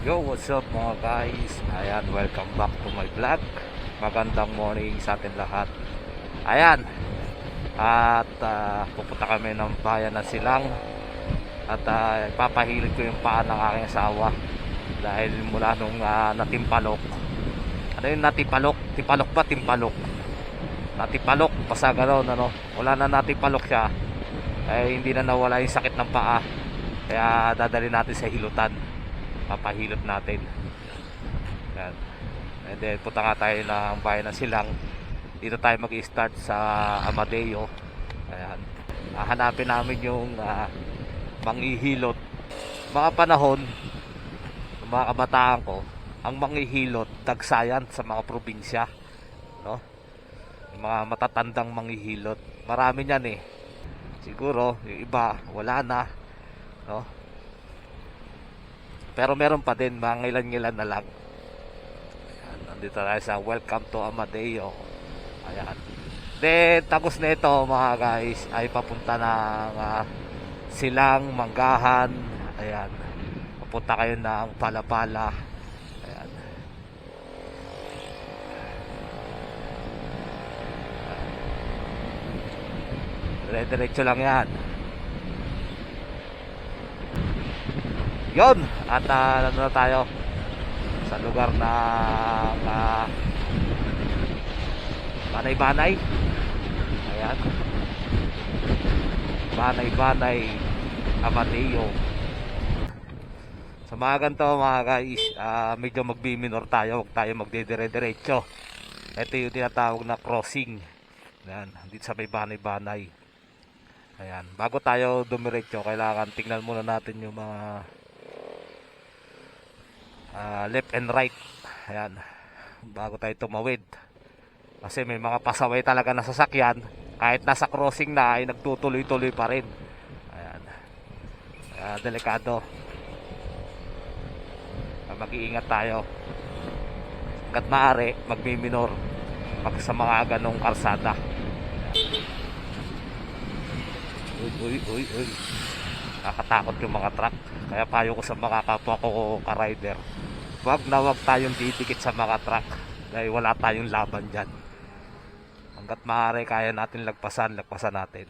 Yo, what's up mga guys? Ayan, welcome back to my vlog. Magandang morning sa atin lahat. Ayan. At ah, pupunta kami ng bayan ng Silang. At uh, ipapahilig ko yung paa ng aking asawa. Dahil mula nung ah, natimpalok. Ano yung natipalok? Tipalok ba? Timpalok. Natipalok. Basta gano'n, ano. Wala na natipalok siya. Eh, hindi na nawala yung sakit ng paa. Kaya dadali natin sa hilutan papahilot natin. Yan. And then punta nga tayo ng bayan ng Silang. Dito tayo mag start sa Amadeo. Ayan. Hahanapin namin yung ah, manghihilot. Mga panahon mga kabataan ko ang manghihilot tagsayan sa mga probinsya no? Yung mga matatandang manghihilot. Marami niyan eh. Siguro yung iba wala na no pero meron pa din, mga ngilan-ngilan na lang. Ayan, nandito tayo sa Welcome to Amadeo. Ayan. Then, tagos na ito mga guys, ay papunta ng ah, Silang, Manggahan. Ayan. Papunta kayo ng Palapala. Ayan. Dire-diretso lang yan. Yon at uh, nandun na tayo sa lugar na uh, Banay-Banay. Ayan. Banay-Banay Amadeo. Sa mga ganito mga guys, ah, medyo magbiminor tayo, huwag tayo magdidire-diretso. Ito yung tinatawag na crossing. Ayan, dito sa may Banay-Banay. Ayan, bago tayo dumiretso, kailangan tingnan muna natin yung mga ah, left and right. Ayan. Bago tayo tumawid. Kasi may mga pasaway talaga na sasakyan. Kahit nasa crossing na ay nagtutuloy-tuloy pa rin. Ayan. Kaya delikado. Kaya mag-iingat tayo. Hanggat maaari, magmiminor pag sa mga ganong karsada. Uy, uy, uy, uy. Nakakatakot yung mga truck. Kaya payo ko sa mga kapwa ko ka-rider. Wag na wag tayong didikit sa mga truck. Dahil wala tayong laban dyan. Hanggat maaari kaya natin lagpasan, lagpasan natin.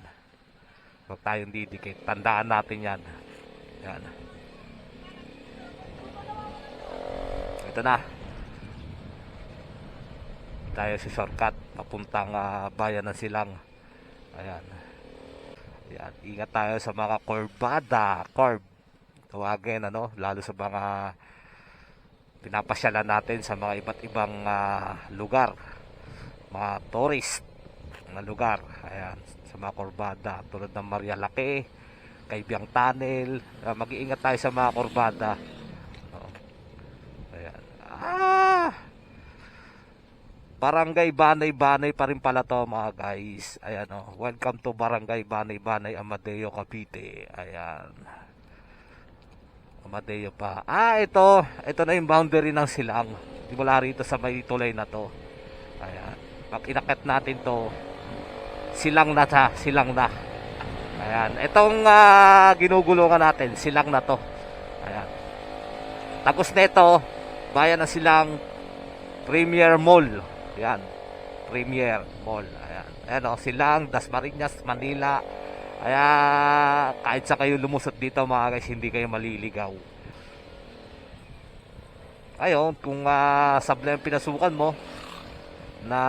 Wag tayong didikit. Tandaan natin yan. Yan. Ito na. Tayo si shortcut. Papuntang ah, bayan ng Silang. Ayan. Yan, ingat tayo sa mga kurbada, curb. Tawagin ano, lalo sa mga pinapasyalan natin sa mga iba't ibang ah, lugar. Mga tourist na lugar. Ayan, sa mga kurbada tulad ng Maria Lake, Kaibiyang Tunnel. Ah, mag-iingat tayo sa mga kurbada. Oo. Ayan. Ah! Barangay Banay-Banay pa rin pala to mga guys. Ayan o. Welcome to Barangay Banay-Banay Amadeo Cavite. Ayan. Amadeo pa. Ah, ito. Ito na yung boundary ng silang. Mula rito sa may tulay na to. Ayan. Pag inakit natin to, silang na ta. Silang na. Ayan. Itong ah, ginugulungan natin, silang na to. Ayan. Tagos na ito, bayan ng silang Premier Mall. Yan. Premier Mall. Ayan. Ayan o, Silang, Dasmariñas, Manila. Kaya kahit sa kayo lumusot dito mga guys, hindi kayo maliligaw. Ayun, kung uh, sablay ang pinasukan mo na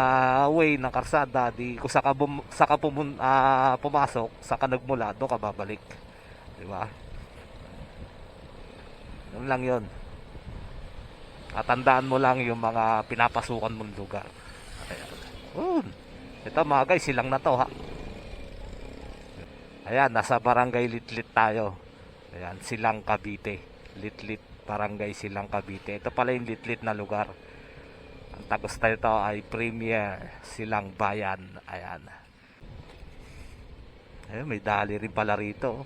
way ng karsada, di kung saka, bum, saka pumun, ah, pumasok, saka nagmula, doon ka babalik. Di ba? Yun lang yun. At tandaan mo lang yung mga pinapasukan mong lugar. Ayan. Yun. Ito mga guys, silang na to ha. Ayan, nasa barangay Litlit tayo. Ayan, Silang Cavite. Litlit, barangay Silang Cavite. Ito pala yung Litlit na lugar. Ang tagos tayo ito ay Premier Silang Bayan. Ayan. Ayun, may dali rin pala rito.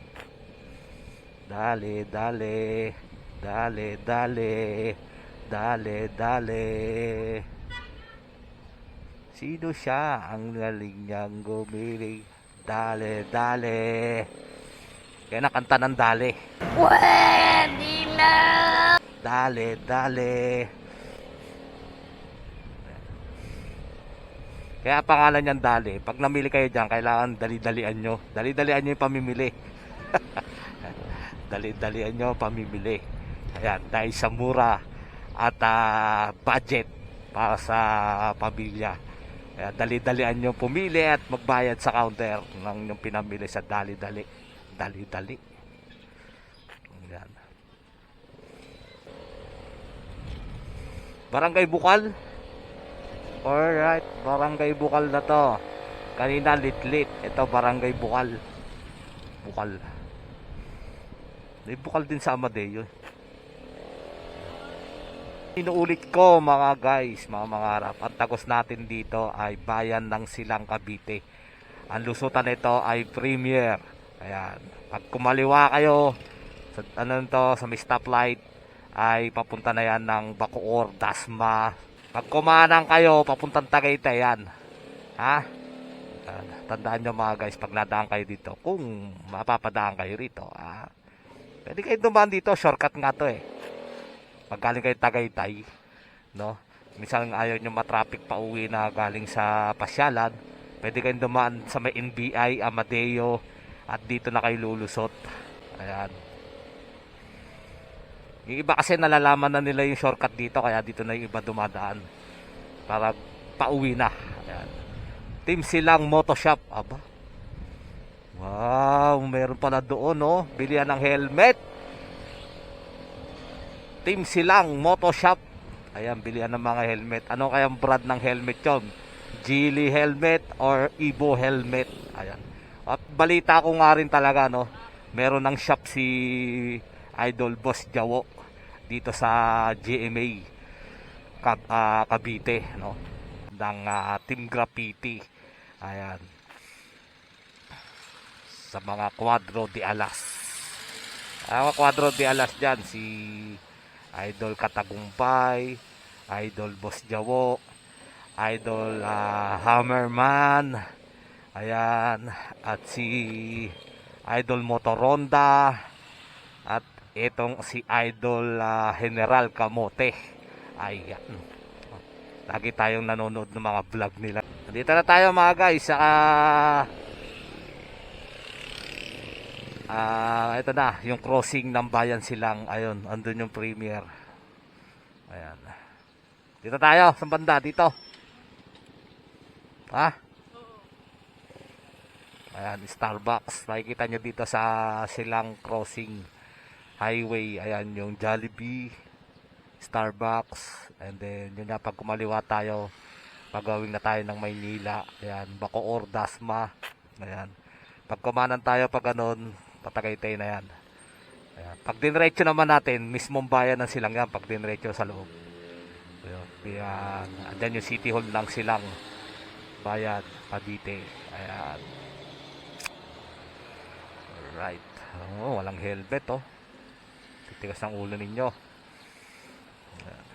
Dali, dali. Dali, dali. Dale, dale. Sino siya ang galing niyang gumiling? Dale, dale. Kaya nakanta ng dale. Pwede na! Dale, dale. Kaya pangalan niyan dali. Pag namili kayo diyan, kailangan dali-dalian nyo. Dali-dalian nyo yung pamimili. dali-dalian nyo pamimili. Ayan, dahil sa mura at ah, budget para sa pamilya. Kaya dali-dalian nyo pumili at magbayad sa counter ng yung pinamili sa dali-dali. Dali-dali. Barangay Bukal. Alright, Barangay Bukal na to. Kanina litlit. Ito Barangay Bukal. Bukal. May bukal din sa Amadeo. Inuulit ko mga guys, mga mangarap. Ang tagos natin dito ay bayan ng Silang Cavite. Ang lusutan nito ay Premier. Ayan. Pag kumaliwa kayo sa ano to, sa stoplight ay papunta na yan ng Bacoor, Dasma. Pag kumanang kayo, papuntang Tagaytay yan. Ha? Tandaan nyo mga guys, pag nadaan kayo dito, kung mapapadaan kayo rito, ah, pwede kayo dumaan dito, shortcut nga to eh. Pag galing kayo Tagaytay, no? Minsan ayaw nyo matraffic pa uwi na galing sa pasyalan, pwede kayong dumaan sa may NBI, Amadeo, at dito na kayo lulusot. Ayan. Yung iba kasi nalalaman na nila yung shortcut dito kaya dito na yung iba dumadaan para pauwi na. Ayan. Team Silang Moto Shop. Aba. Wow, meron pala doon no. Bilihan ng helmet. Team Silang Moto Shop. Ayan, bilihan ng mga helmet. Ano kayang brand ng helmet yon? Geely helmet or Evo helmet. Ayan. At balita ko nga rin talaga no. Meron ng shop si Idol Boss Jawo dito sa GMA Cab ah, Cavite no ng ah, Team Graffiti ayan sa mga Quadro de Alas ang mga Quadro de Alas dyan si Idol Katagumpay Idol Boss Jawo Idol ah, Hammerman ayan at si Idol Motoronda at itong si Idol ah, General Kamote. Ayan. Lagi tayong nanonood ng mga vlog nila. Dito na tayo mga guys. Saka Ah, ito na, yung crossing ng bayan silang, ayun, andun yung premier. Ayan. Dito tayo, sa banda, dito. Ha? Ayan, Starbucks. Makikita nyo dito sa silang crossing highway. Ayan, yung Jollibee, Starbucks. And then, yun nga, pag kumaliwa tayo, pagawing na tayo ng Maynila. Ayan, Bacoor, Dasma. Ayan. Pag kumanan tayo pag ganun, patagaytay na yan. Ayan. Pag dinretso naman natin, mismong bayan ng silang yan, pag dinretso sa loob. Ayan. Ayan. Andyan yung City Hall ng silang bayan, Cavite. Ayan. Alright. Oh, walang helmet oh. Titigas ng ulo ninyo. Ayan.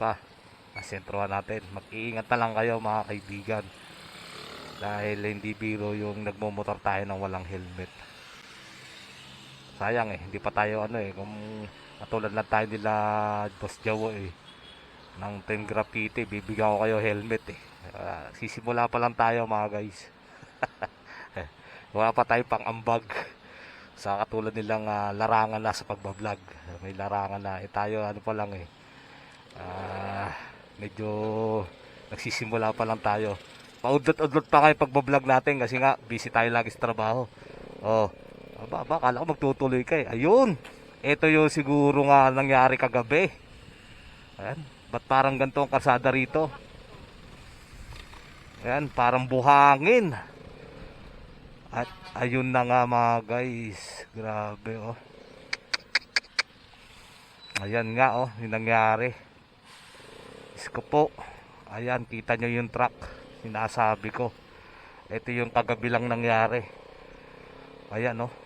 Pa, nasentrohan natin. Mag-iingat na lang kayo mga kaibigan. Dahil hindi biro yung nagmumotor tayo ng walang helmet. Sayang eh, hindi pa tayo ano eh, kung katulad lang tayo nila Boss Jawo eh. Ng Team Graffiti, bibigyan ko kayo helmet eh. Ah, sisimula pa lang tayo mga guys. Wala pa tayo pang ambag sa katulad nilang ah, larangan na sa pagbablog. May larangan na. Eh, tayo ano pa lang eh. Ah, medyo nagsisimula pa lang tayo. Paudlot-udlot pa kayo pagbablog natin kasi nga busy tayo lagi sa trabaho. Oh, aba, aba, akala ko magtutuloy ka eh. Ayun, ito yung siguro nga nangyari kagabi. Ayan, ba't parang ganito ang karsada rito? Ayan, parang buhangin. At ayun na nga mga guys. Grabe oh. Ayan nga oh, yung nangyari. Isko po. Ayan, kita nyo yung truck. Sinasabi ko. Ito yung kagabi lang nangyari. Ayan oh.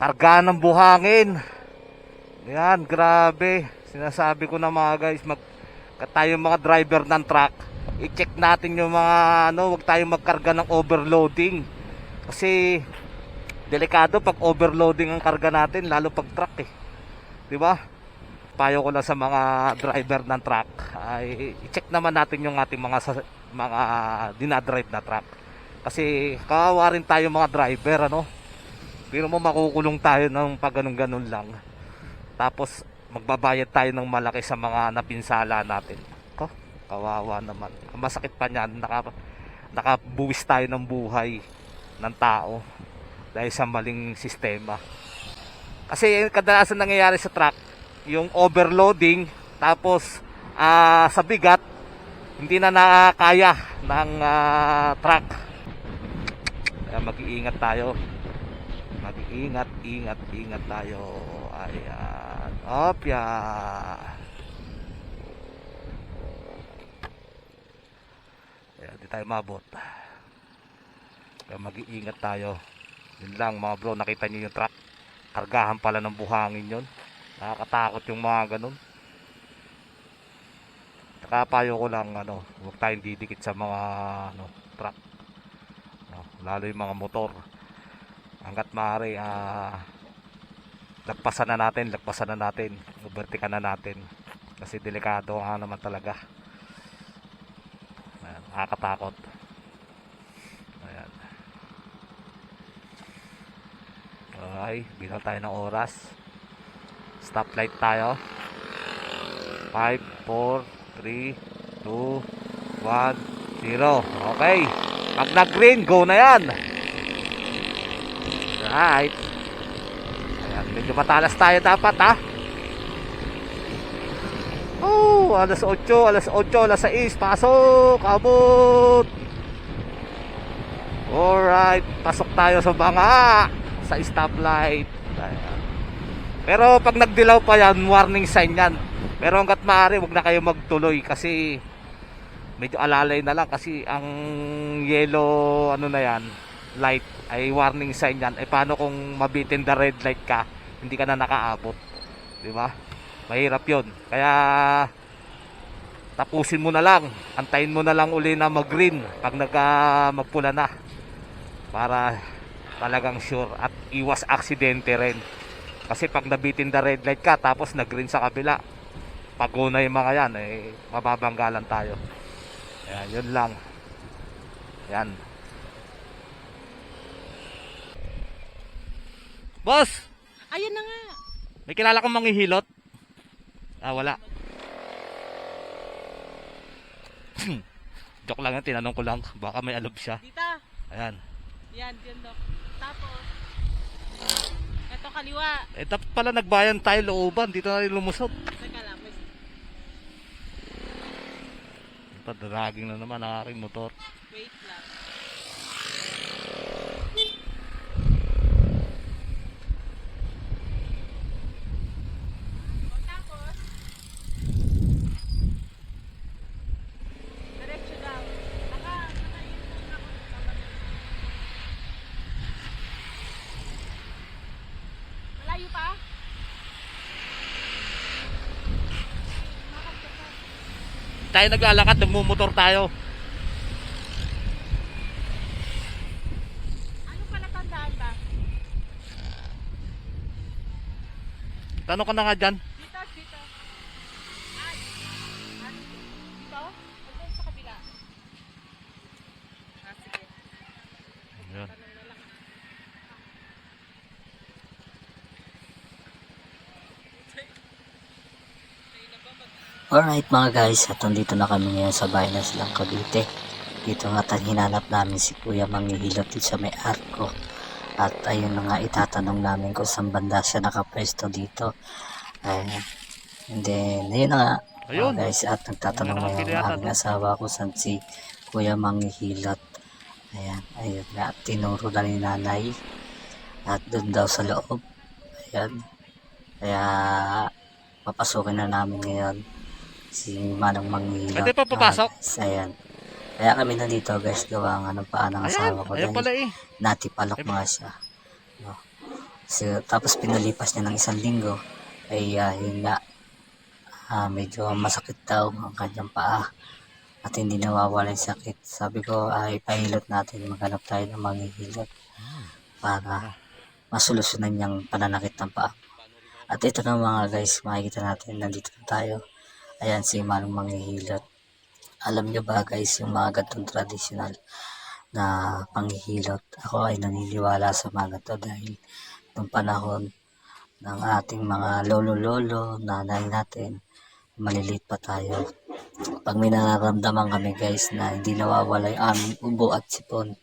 Karga ng buhangin. Ayan, grabe. Sinasabi ko na mga guys, mag tayo mga driver ng truck, i-check natin yung mga ano, wag tayong magkarga ng overloading. Kasi delikado pag overloading ang karga natin, lalo pag truck eh. 'Di ba? payo ko lang sa mga driver ng truck ay i-check naman natin yung ating mga mga dinadrive na truck. Kasi kawawa rin tayo mga driver ano. Pero mo makukulong tayo ng pag ganun-ganun lang. Tapos magbabayad tayo ng malaki sa mga napinsala natin. Ko, kawawa naman. Masakit pa niyan, naka, nakabuwis tayo ng buhay ng tao dahil sa maling sistema. Kasi kadalasan nangyayari sa truck, yung overloading, tapos ah, sa bigat, hindi na nakakaya ng ah, truck. Kaya mag-iingat tayo. Mag-iingat, ingat, ingat tayo. Ayan. Opya. Ayan, di tayo mabot. Kaya mag-iingat tayo. Yun lang mga bro, nakita niyo yung truck. Kargahan pala ng buhangin yon. Nakakatakot yung mga ganun. Saka payo ko lang ano, huwag tayong didikit sa mga ano, truck. No, lalo yung mga motor. Hanggat maaari ah lagpasan na natin, lagpasan na natin, overtaken na natin. Kasi delikado nga naman talaga. Ayan, nakakatakot. Ayan. Okay, bilang tayo ng oras. Stoplight tayo. 5, 4, 3, 2, 1, 0. Okay. Pag nag-green, go na yan. Right. Ayan, medyo matalas tayo dapat ha. Oh, alas 8, alas 8, alas 6, pasok, abot. Alright, pasok tayo sa banga, sa stoplight. Ayan. Pero pag nagdilaw pa yan, warning sign yan. Pero hanggat maaari, wag na kayo magtuloy kasi medyo alalay na lang kasi ang yellow ano na yan, light ay warning sign yan. Eh paano kung mabitin the red light ka, hindi ka na nakaabot. 'Di ba? Mahirap 'yon. Kaya tapusin mo na lang. Antayin mo na lang uli na mag-green pag nagka magpula na. Para talagang sure at iwas aksidente rin. Kasi pag nabitin the red light ka tapos nag-green sa kabila, pag na yung mga yan, eh, mababanggalan tayo. Ayan, yun lang. Yan. Boss! Ayun na nga. May kilala kang manghihilot? Ah, wala. Joke lang yan, tinanong ko lang. Baka may alob siya. Dita. Ayan. Yan, dyan dok. Tapos, eto kaliwa. Eh, dapat pala nagbayan tayo looban. Dito na rin lumusot. Teka lang. May... Padraging na naman ang aking motor. Wait lang. O, tapos, diretso daw. Naka, nakain muna ako ng kapatid. Malayo pa? Makapit ka pa. Tayo naglalakad, nagmumotor tayo. Ano pala tandaan ba? Tanong ka na nga dyan. Dito, dito. Ay. Ano? Dito? O doon sa kabila? Ah, sige. Ayan. Tanong na lang. Alright mga guys, at nandito na kami ngayon sa bahay na silang Cavite. Dito nga tayo hinanap namin si Kuya Manghihilot dito sa may arko. At ayun na nga itatanong namin kung saan banda siya nakapwesto dito. Ayan. And then, ayun na nga. Ayun. Mga guys, at nagtatanong ngayon ang aming asawa ko saan si Kuya Manghihilot. Ayan, ayun nga. Tinuro na ni nanay. At doon daw sa loob. Ayan. Kaya, papasukin na namin ngayon si Manong Manghihilot. Pwede pa papasok? Guys, ayan. Kaya kami nandito guys, gawa nga ng paa ng Ayan, asawa ko. ayan pala eh. natipalok nga siya. No. So, tapos pinalipas niya ng isang linggo. Ay ah, yun nga, ah, medyo masakit daw ang kanyang paa. At hindi nawawala yung sakit. Sabi ko, ay pahilot natin. Maghanap tayo ng manghihilot. Para masolusyonan niyang pananakit ng paa. At ito na mga guys, makikita natin, nandito na tayo. Ayan, si Manong Manghihilot. Alam nyo ba guys, yung mga gantong traditional na panghihilot. Ako ay naniniwala sa mga to dahil nung panahon ng ating mga lolo-lolo, nanay natin, maliliit pa tayo. Pag may nararamdaman kami guys na hindi nawawala yung aming ubo at sipon,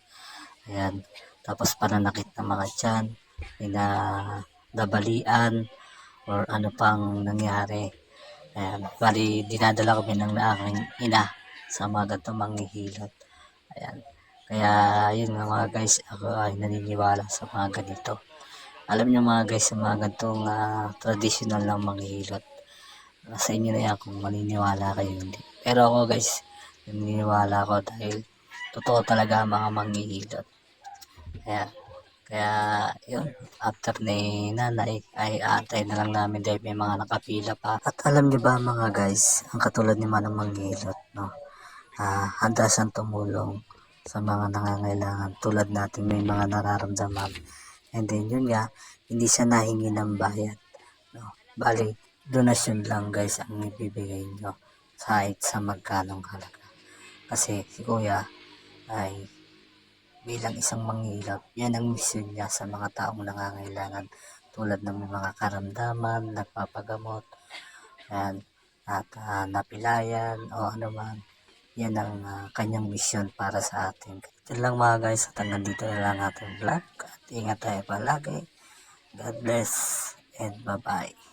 ayan, tapos pananakit ng mga tiyan, na nabalian, or ano pang nangyari. Ayan, bali dinadala kami ng aking ina sa mga gantong manghihilot. Ayan. Kaya yun nga mga guys, ako ay naniniwala sa mga ganito. Alam niyo mga guys, sa mga gantong ah, traditional ng manghihilot. Nasa inyo na yan kung maniniwala kayo hindi. Pero ako guys, naniniwala ako dahil totoo talaga mga manghihilot. Ayan. Kaya yun, after ni nanay ay aantay na lang namin dahil may mga nakapila pa. At alam niyo ba mga guys, ang katulad ni Manang Manghilot, no? Ah, handa siyang tumulong sa mga nangangailangan tulad natin may mga nararamdaman. And then yun nga, hindi siya nahingi ng bayad. No? Bali, donasyon lang guys ang ibibigay nyo kahit sa magkanong halaga. Kasi si kuya ay bilang isang manghilap, yan ang mission niya sa mga taong nangangailangan tulad ng mga karamdaman, nagpapagamot, yan, at ah, napilayan o ano man. Yan ang ah, kanyang mission para sa atin. Ito lang mga guys at hanggang dito na lang ating vlog at ingat tayo palagi. God bless and bye-bye.